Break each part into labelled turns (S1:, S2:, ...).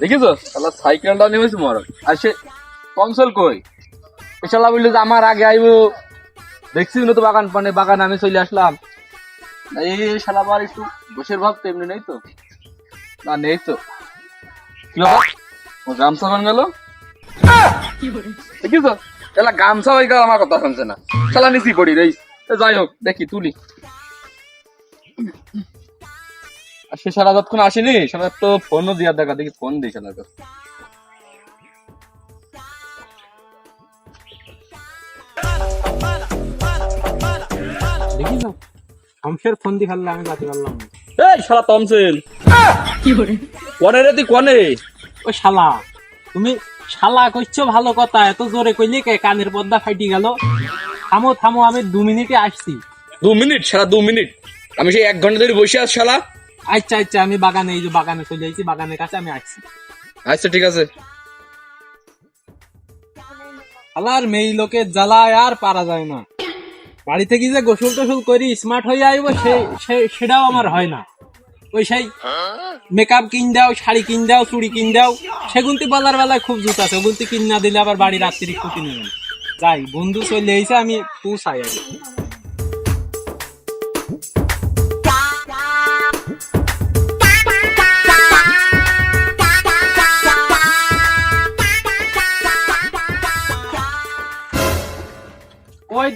S1: দেখিস শালা সাইকেলটা নেমেছে মর আর সে কনসোল এ শালা বলল যে আমার আগে আইবো। দেখছি না বাগান পানে বাগান আমি চলে আসলাম। এই শালা আবার একটু বসের ভাব তো এমনি নেই তো। না, নেই তো। কি ব্যাপার? গামছা বান গেল? দেখিস শালা গামছা হয়ে গেল, আমার কথা শুনছে না। শালা নিচি পড়ি রে যাই হোক, দেখি তুলি। সে সারা যতক্ষণ আসেনি? সারা তো ফোনও দেখা দেখি ফোন দিই সারা কাছে
S2: দেখি ফোন আমি যাতে পারলাম না।
S1: এই শালা তমসেল! কনে রে তুই কনে?
S2: ও শালা তুমি শালা কইছো ভালো কথা এত জোরে কইলি কে? কানের পর্দা ফাইটি গেল। থামো থামো আমি দু মিনিটে আসছি।
S1: দু মিনিট শালা দু মিনিট। আমি সেই এক ঘণ্টা ধরে বসে আছি শালা।
S2: আচ্ছা আচ্ছা আমি বাগানে এই যে বাগানে চলে যাইছি বাগানের কাছে আমি আসছি।
S1: আচ্ছা ঠিক আছে।
S2: শালার মেয়ে লোকের জ্বালায় আর পারা যায় না। বাড়ি থেকে যে গোসল টোসল করি স্মার্ট হয়ে আইবো সে- সেটাও আমার হয় না। ওই সেই মেকআপ কিন দাও শাড়ি কিন দাও চুড়ি কিন দাও সেগুনতি বলার বেলায় খুব জুত আছে ওগুনতি কিন না দিলে আবার বাড়ির রাত্রি ক্ষতি নেই যাই বন্ধু চলে এসে আমি পুষাই আগে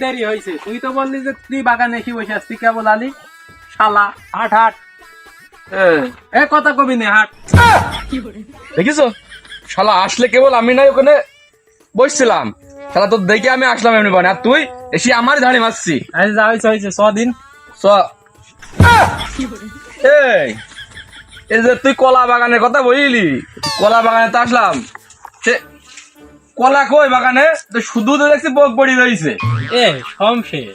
S2: দেরি হয়েছে। তুই তো বললি যে তুই বাগানে এসে বসে আসছি কেবল আলি? শালা হাট হাট। এ। কথা কবি নে হাট।
S1: দেখিস শালা আসলে কেবল আমি নাই ওখানে বসছিলাম। শালা তোর দেখে আমি আসলাম এমনি বানে আর তুই এসে আমার ধারে মারছি।
S2: এই যা হয়েছে হয়েছে ছ দিন।
S1: স এই এই যে তুই কলা বাগানের কথা বলিলি। কলা বাগানে তো আসলাম। সে কলা কই বাগানে? তো শুধু তো দেখছি বক পড়ি রয়েছে।
S2: এ শমশের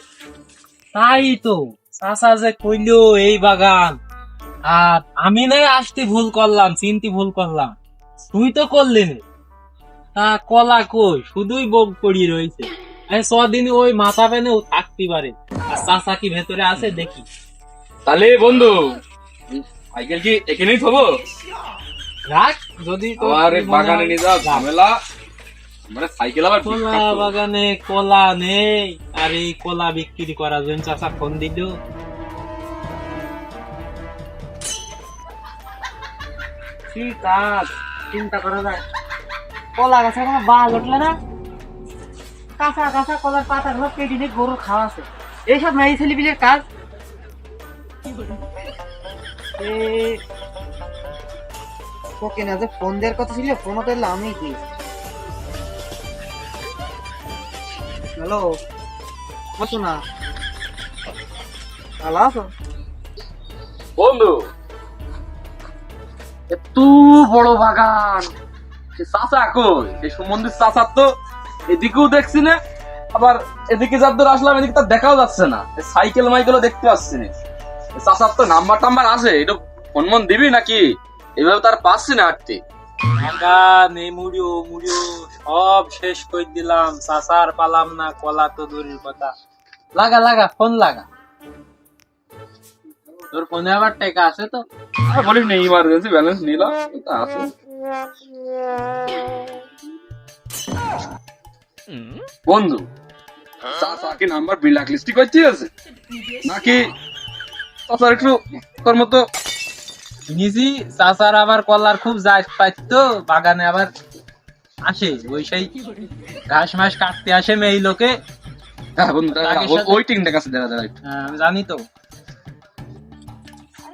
S2: তাই তো চাচা যে কইলো এই বাগান। আর আমি নাই আসতে ভুল করলাম চিনতে ভুল করলাম। তুই তো করলি না। তা কলা কই? শুধুই বক পড়ি রয়েছে। এই ছদিন ওই মাথা পেনেও থাকতে পারে। আর চাচা কি ভেতরে আছে দেখি।
S1: তাহলে বন্ধু সাইকেল কি এখানেই থবো?
S2: রাখ যদি তোর
S1: আমার বাগানে নিয়ে
S2: রাখ।
S1: ঝামেলা। মানে সাইকেল আবার
S2: কলা। বাগানে কলা নেই আর এই কলা বিক্রি করার জন্য চাচা ফোন দিল।
S3: ঠিক আছে চিন্তা করা যায়। কলা গাছে কোনো বাল উঠলে না? কাঁচা কাঁচা কলার পাতা গুলো কেটে নিয়ে গরুর খাওয়া আছে। এইসব মেয়ে ছেলেপিলের কাজ? এ, ওকে না যে ফোন দেওয়ার কথা ছিল ফোনও তো এলো আমি কি হ্যালো? বসো না। ভালো আছো?
S1: বন্ধু, এত বড় বাগান। সে চাচা কই? সেই সুমন্দির চাচার তো এদিকেও দেখছি না, আবার এদিকে যার ধরে আসলাম, এদিকে তার দেখাও যাচ্ছে না। সাইকেল মাইকেলও দেখতে পাচ্ছি না। চাচার তো নাম্বার টাম্বার আছে, এটা ফোন মন দিবি নাকি? এইভাবে তার পাচ্ছি না হাঁটতে।
S2: মুড়িও সব শেষ করে দিলাম। পালাম না, কলা তো দূরের কথা। লাগা লাগা, ফোন লাগা। তোর ফোনে আবার আছে তো?
S1: বলিস ইমার্জেন্সি ব্যালেন্স নিলাম এটা আছে। বন্ধু নাম্বার ব্ল্যাক লিস্টি করতে আছে? নাকি একটু তোর মতো
S2: নিজে চাচার আবার কলার খুব যায় পাইতো বাগানে আবার আসে ওই সেই ঘাস মাস কাটতে আসে মেয়ে লোকে।
S1: হ্যাঁ ওই- কাছে
S2: হ্যাঁ, আমি জানি তো।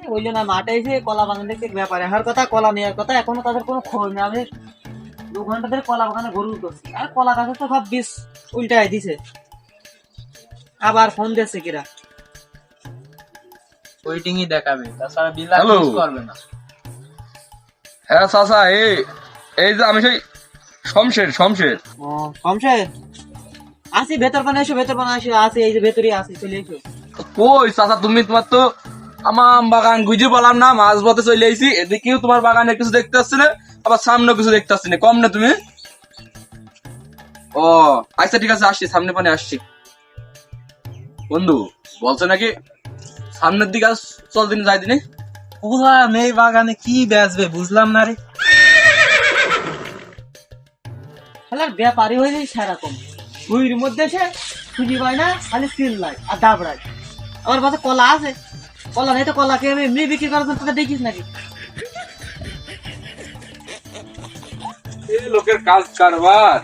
S3: ওইলে না মাঠে এসে কলা বাগান দেখতে ব্যাপারে আর কথা কলা নেওয়ার কথা এখনও তাদের কোনো খবর নেই। আমি দু ঘণ্টা ধরে কলা বাগানে গরু করছি। আর কলা গাছে তো সব বিষ উল্টাই দিছে। আবার ফোন দিচ্ছে কিরা।
S2: ওয়েটিংই দেখাবে। তাছাড়া বিলা
S1: Hello?
S2: কিছু করবে না।
S1: হ্যাঁ চাচা এই এই যে আমি সেই শমশের শমশের।
S3: ও শমশের? আসি ভেতর এসো ভেতর আসো আসি এই যে ভেতরে আসি চলে এসো।
S1: কই চাচা তুমি তোমার তো আমার বাগান গুজে বললাম না মাছ পথে চলে আইছি এদিকেও তোমার বাগানে কিছু দেখতে আসছে না আবার সামনে কিছু দেখতে আসছে না কম না তুমি? ও আচ্ছা ঠিক আছে আসছি সামনে পানে আসছি। বন্ধু বলছে নাকি? সামনের দিকে আজ চল দিন যাই দিনে।
S2: নেই বাগানে কি বেচবে বুঝলাম না রে।
S3: শালার ব্যাপারই হয়ে যায় সেরকম। ভুঁড়ির মধ্যে সে খুঁজি পায় না খালি স্কিল লাই আর দাবড়ায় আমার পাশে কলা আছে। কলা নেই তো কলাকে আমি এমনি বিক্রি করার জন্য তোকে দেখিস নাকি?
S1: লোকের কাজ কারবার।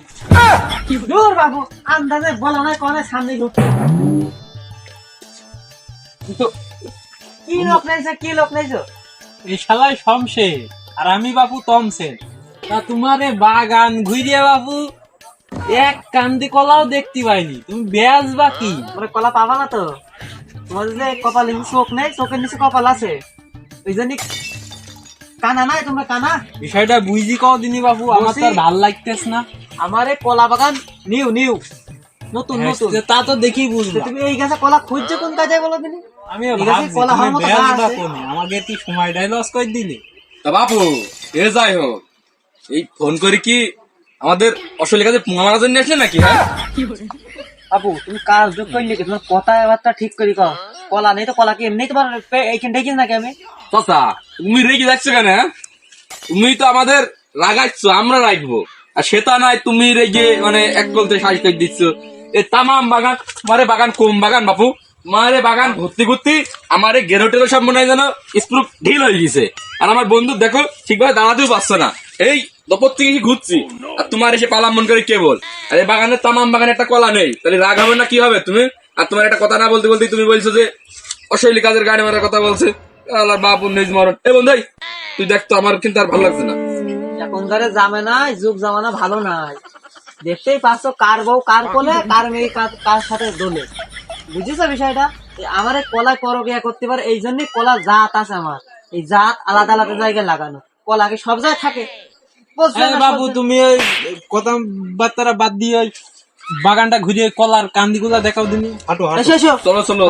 S3: দূর বাবু আন্দাজে বলা নাই কনে সামনে ঢুকছে। কি লোক নেইছে কি লোক নেইছো?
S2: এই শমশে আর আমি বাপু তমসে। তা তোমারে বাগান ঘুরিয়ে বাপু এক কান্দি কলাও দেখতে পাইনি। তুমি বেচ বা কি?
S3: তোমরা কলা পাবা না তো। তোমার যে কপালে চোখ নেই চোখের নিচে কপাল আছে। ওই জন্য কানা নাই তোমরা কানা?
S2: বিষয়টা বুঝি কও দিনি বাবু আমার তো ভালো লাগতেস না।
S3: আমার এই কলা বাগান নিউ নিউ। নতুন নতুন।
S2: তা তো দেখি বুঝব
S3: তুমি এই গাছে কলা খুঁজছো কোন কাজে বলো দিনি
S2: আমি
S3: কলা হওয়ার মতো।
S2: আমাকে কি সময়টাই লস করে দিলে
S1: তা বাপু এ যাই হোক। এই ফোন করে কি আমাদের অসলি পুঙা মারার জন্য আসলে নাকি হ্যাঁ?
S3: আপু তুমি কাজ যোগ করলি কি? তোমার কথা এবারটা ঠিক করি কও। কলা নেই তো কলা কি এমনি তোমার এইখান নাকি আমি?
S1: চাচা তুমি রেগে যাচ্ছ কেন হ্যাঁ? তুমি তো আমাদের রাগাচ্ছ আমরা রাখব আর সেটা নাই তুমি রেগে মানে এক বলতে সাজ করে দিচ্ছ। এ তামাম বাগান মারে বাগান কম বাগান বাপু। মারে বাগান ভর্তি ভর্তি আমার গেরোটেরো সব মনে হয় যেন স্ক্রু ঢিল হয়ে গেছে। আর আমার বন্ধু দেখো ঠিকভাবে দাঁড়াতেও পারছ না। এই দপর থেকে ঘুরছি? আর তোমার এসে পালাম মন করে কে বল? আর এই বাগানের তামাম বাগানে একটা কলা নেই। তাহলে রাগ হবে না কি হবে তুমি? আর তোমার একটা কথা না বলতে বলতে তুমি বলছো যে অশৈলী কাজের গাড়ি মারার কথা বলছে। আল্লাহ বাবু নিজ মরণ। এ বন্ধুই তুই দেখ তো আমার কিন্তু আর ভালো লাগছে না।
S3: এখনকার জামানায় যুগ জামানা ভালো নাই। দেখতেই পাচ্ছ কার বউ কার কোলে কার মেয়ে কার- কার সাথে দোলে। বুঝেছ বিষয়টা? এই আমার কলা করবিয়া করতে পারে এই জন্যই কলা জাত আছে আমার। এই জাত আলাদা আলাদা জায়গায় লাগানো। কলা কি সব জায়গায় থাকে?
S2: বাবু তুমি ওই কথা বার্তারা বাদ দিয়ে ওই বাগানটা ঘুরিয়ে কলার কান্দিগুলা দেখাও
S3: তুমি।
S1: চলো চলো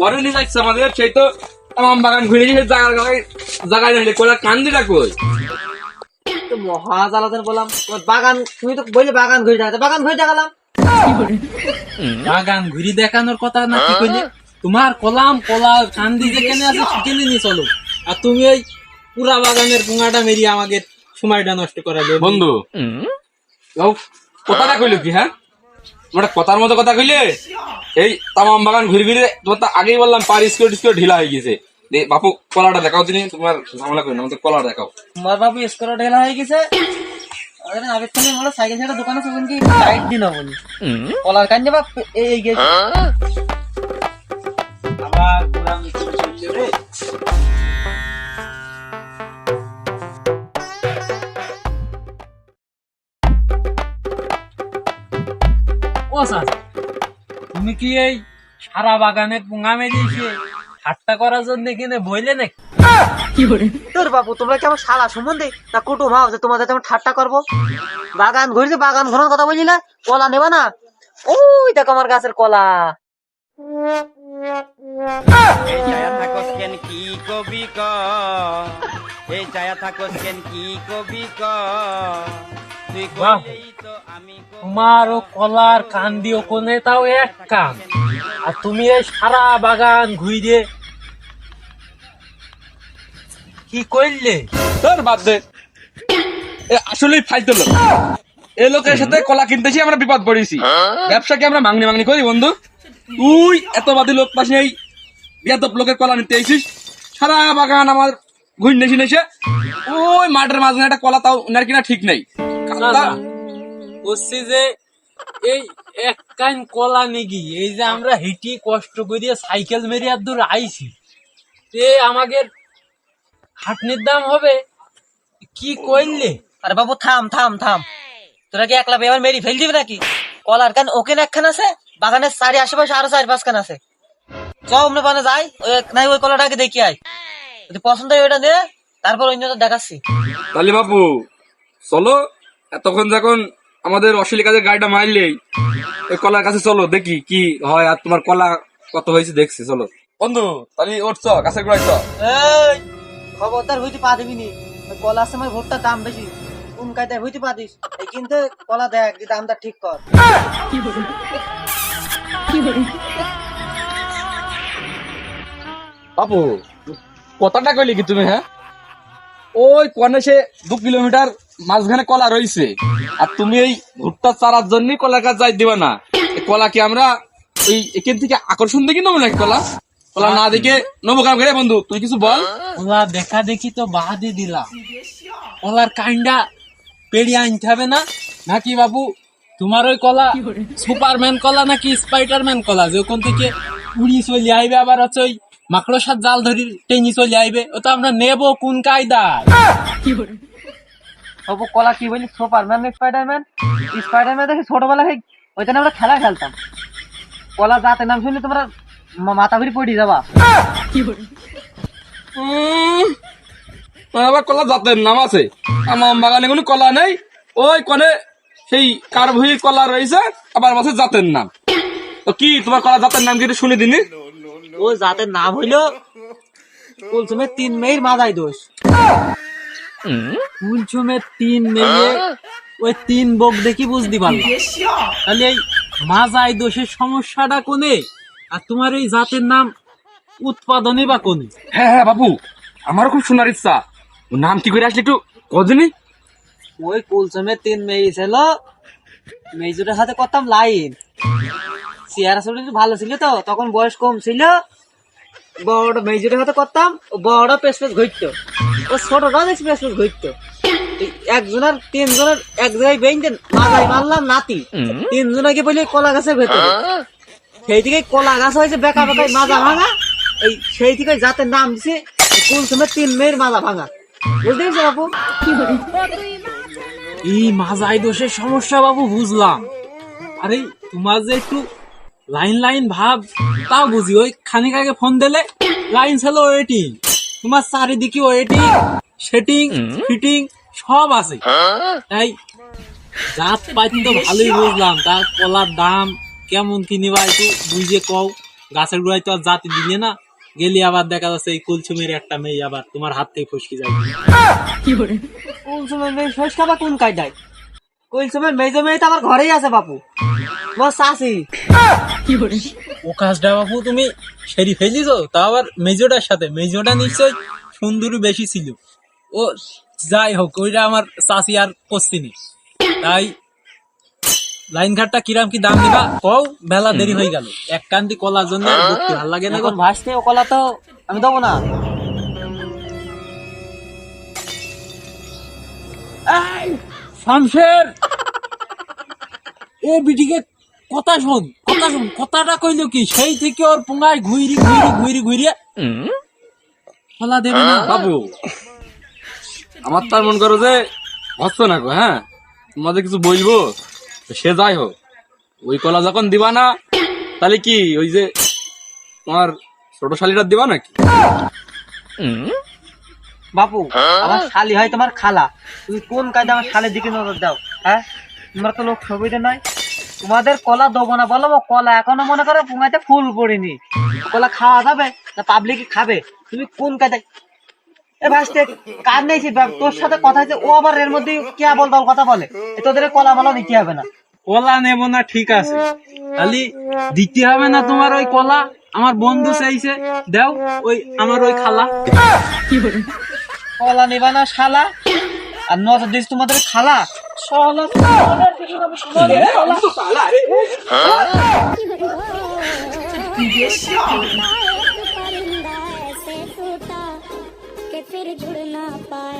S1: পরে নিয়ে যাচ্ছে আমাদের সেই তো তামাম বাগান ঘুরে গিয়ে জায়গায় জায়গায় জায়গায় নাইলে কলা কান্দিটা কই?
S3: মহা জ্বালাতেন বললাম তোমার বাগান তুমি তো বললে বাগান ঘুরে দেখাতে বাগান ঘুরে দেখালাম।
S2: বাগান ঘুরি দেখানোর কথা না কি কইলে? তোমার কলাম কলা কান্দি যেখানে আছে সেখানে নিয়ে চলো। আর তুমি ওই পুরা বাগানের পুঙাটা মেরিয়ে আমাকে সময়টা নষ্ট করা দেবে
S1: বন্ধু ও, কথাটা কইলো কি হ্যাঁ? কথার মতো কথা কইলে? এই তামাম বাগান ঘুরে ঘুরে তোমার তো আগেই বললাম পার স্কুল টিস্কুল ঢিলা হয়ে গেছে বাপু কলাটা দেখাও তুমি তোমার ঝামেলা করি না আমাদের কলা দেখাও।
S3: তোমার বাবু স্কোর ঢেলা হয়ে গেছে আরে আবেগ খানে সাইকেল ছেড়ে দোকানে সেদিন কি সাইড দিন বলি কলার কান যাবা এই এই গেছে।
S2: আবার পুরা মিছিল রে ও স্যার তুমি কি এই সারা বাগানে পুঙা মেরিয়েছে? ঠাট্টা করার জন্য কিনে বইলে নাকি?
S3: তোর বাবু তোমরা কি আমার শালা সম্বন্ধে? না কুটুম হাও যে তোমাদের তেমন ঠাট্টা করব? বাগান ঘুরছে বাগান ঘোরার কথা বললি না? কলা নেবা না? ওই দেখো আমার গাছের কলা।
S4: কেন কি কবি ক? এই ছায়া থাকস কেন কি কবি ক? তুই। কইলেই তো আমি।
S2: তোমার ও কলার কান্দি ও কোনে তাও এক কাম আর তুমি এই সারা বাগান ঘুরে কি করলে?
S1: তোর বাদ দে। এ আসলেই ফাইতো লোক। এ লোকের সাথে কলা কিনতেছি আমরা বিপদ পড়েছি। ব্যবসা কি আমরা মাংনি মাংনি করি বন্ধু। তুই এত বাদী লোক পাশে এই বিয়াদব লোকের কলা নিতে আইছিস। সারা বাগান আমার ঘুরে নেছি নেছে ওই মাঠের মাঝখানে একটা কলা তাও কিনা ঠিক নেই।
S2: বলছি যে এই এক কান কলা নেগি এই যে আমরা হেঁটি কষ্ট করিয়ে সাইকেল মেরিয়ে দূর আইছি তে আমাদের হাটনির দাম হবে? কি করলে?
S3: আরে বাবু থাম থাম থাম। তোরা কি একলা এবার মেরি ফেল দিবি নাকি? কলার কান ওকে একখান আছে? বাগানের চারি আশেপাশে আরও চার পাঁচ খান আছে। চ আমরা পানে যাই। ওই নাই ওই কলাটাকে দেখি আয়। যদি পছন্দ হয় ওইটা দে তারপর অন্যটা দেখাচ্ছি।
S1: তাহলে বাবু চলো এতক্ষণ যখন আমাদের অশ্লীল কাজের গাড়িটা মারলেই ওই কলার কাছে চলো দেখি কি হয় আর তোমার কলা কত হয়েছে দেখছি চলো। বন্ধু তাহলে উঠছ কাছে ঘুরাইছ
S3: এই খবরদার হইতে পা দিবি নি। আছে আমার দাম বেশি। কোন কায়দায় হইতে পারিস। এই কিন্তু কলা দেখ দামটা ঠিক কর।
S1: বাপু কথাটা কইলি কি তুমি হ্যাঁ? ওই কনে সে দু কিলোমিটার মাঝখানে কলা রয়েছে আর তুমি এই ভুট্টা চারার জন্যই কলা গাছ যাই দিবা না। কলা কি আমরা ওই এখান থেকে আকর্ষণ দেখি নেব নাকি কলা? কলা না দেখে নেব কাম করে, বন্ধু, তুই কিছু বল।
S2: ওলা দেখা দেখি তো বাহাদি দিলাম ওলার কাইন্ডা পেড়িয়ে আনতে হবে না? নাকি বাবু, তোমার ওই কলা সুপারম্যান কলা নাকি স্পাইডারম্যান কলা? যে ওখান থেকে উড়ি চলে আইবে, আবার হচ্ছে ওই মাকড়সার জাল ধরি টেনে চলে আইবে। ও তো আমরা নেব কোন কায়দায়?
S3: তবু কলা কি বলি সুপারম্যান স্পাইডারম্যান স্পাইডারম্যান দেখে ছোটবেলা ওইখানে আমরা খেলা খেলতাম। কলা জাতের নাম শুনলে তোমরা মাথা ঘুরি পড়ে যাবা।
S1: উম, আবার কলা জাতের নাম আছে। আমার বাগানে কোনো কলা নেই। ওই কনে সেই কার্ভুই কলা রয়েছে আবার মাসে জাতের নাম। তো কি তোমার কলা জাতের নাম কি শুনে দিনি?
S3: ও জাতের নাম হইল কুলসুমের তিন মেয়ের মাথায় দোষ।
S2: তিন মেয়ে ওই তিন বক দেখি বুঝতে পারলাম তাহলে এই মাজাই দোষের সমস্যাটা কোনে? আর তোমার এই জাতের নাম উৎপাদনে বা কোনে?
S1: হ্যাঁ হ্যাঁ বাবু আমারও খুব শোনার ইচ্ছা। ওর নাম কি করে আসলে একটু কদিনই
S3: ওই কুলসুমের তিন মেয়ে ছিল। মেজুরের হাতে করতাম লাইন চেয়ারা শরীর ভালো ছিল তো তখন বয়স কম ছিল। বড় মেজুরের হাতে করতাম বড় পেস পেস ঘুরতো। ও ছোটটা দেখছি পেস পেস ঘুরতো। একজনের তিনজনের এক জায়গায় বেঞ্চে মাথায় মারলাম নাতি। তিনজনকে বলি কলা গাছের ভেতরে। সেই থেকে কলা গাছ হয়েছে বেকা বেকায় মাজা ভাঙা। এই সেই থেকে যাতে নাম দিছে কোন সময় তিন মেয়ের মাজা ভাঙা। বুঝতে পেরেছ বাপু?
S2: এই মাজাই দোষের সমস্যা বাবু বুঝলাম। আরে তোমার যে একটু লাইন লাইন ভাব তাও বুঝি। ওই খানিক আগে ফোন দিলে লাইন ছিল ওয়েটিং তোমার চারিদিকে ওয়েটিং সেটিং ফিটিং সব আছে। তাই জাত পাইতে তো ভালোই বুঝলাম। তার কলার দাম কেমন কিনিবা একটু বুঝে কও। গাছের গোড়ায় তো আর জাতি দিলে না। গেলি আবার দেখা যাচ্ছে এই কুলছুমের একটা মেয়ে আবার তোমার হাত থেকে ফসকে যায়।
S3: কুলসুমের মেয়ে শেষ খাবা কোন কায়দায়? কুলসুমের মেজো মেয়ে তো আমার ঘরেই আছে বাপু। তোমার শাসি
S2: ও কাজটা বাবু তুমি সেরি তা আবার মেজোটার সাথে। মেজোটা নিশ্চয় সুন্দরী বেশি ছিল। ও যাই হোক ওইটা আমার চাষি আর করছিনি তাই লাইন ঘাটটা কিরাম কি দাম দিবা কও বেলা দেরি হয়ে গেল। এক কান্তি কলার জন্য ভালো লাগে না
S3: এখন ভাসতে ও কলা তো আমি দেবো না।
S2: শামশের এ বিটিকে কথা শোন। কথা শোন কথাটা কইলো কি? সেই থেকে ওর পুঙ্গায় ঘুইরি ঘুইরি ঘুইরি ঘুইরিয়ে কলা দেবে না।
S1: বাবু আমার তার মন করো যে হচ্ছে না গো হ্যাঁ? তোমাদের কিছু বলব? সে যাই হোক ওই কলা যখন দিবা না তাহলে কি ওই যে তোমার ছোট শালিটা দিবা নাকি?
S3: বাপু আমার শালি হয় তোমার খালা। তুমি কোন কাজে আমার শালের দিকে নজর দাও হ্যাঁ? তোমরা তো লোক সুবিধা নাই তোমাদের কলা দেবো না বলো কলা। এখনও মনে করো পুঙ্গাতে ফুল পড়েনি। কলা খাওয়া যাবে না পাবলিক খাবে? তুমি কোন কাজে? এ ভাসতে কার নেই তোর সাথে কথা হয়েছে ও আবার এর মধ্যে কে বল দল কথা বলে? তোদের কলা মালা নিতে হবে না।
S2: কলা নেব না ঠিক আছে। খালি দিতে হবে না তোমার ওই কলা। আমার বন্ধু চাইছে দাও ওই আমার ওই খালা।
S3: কলা নেবা না শালা। আর নজর দিস তোমাদের খালা। শালা
S5: नायक परिंदा ऐसे टूटा कि फिर जुड़ ना पाया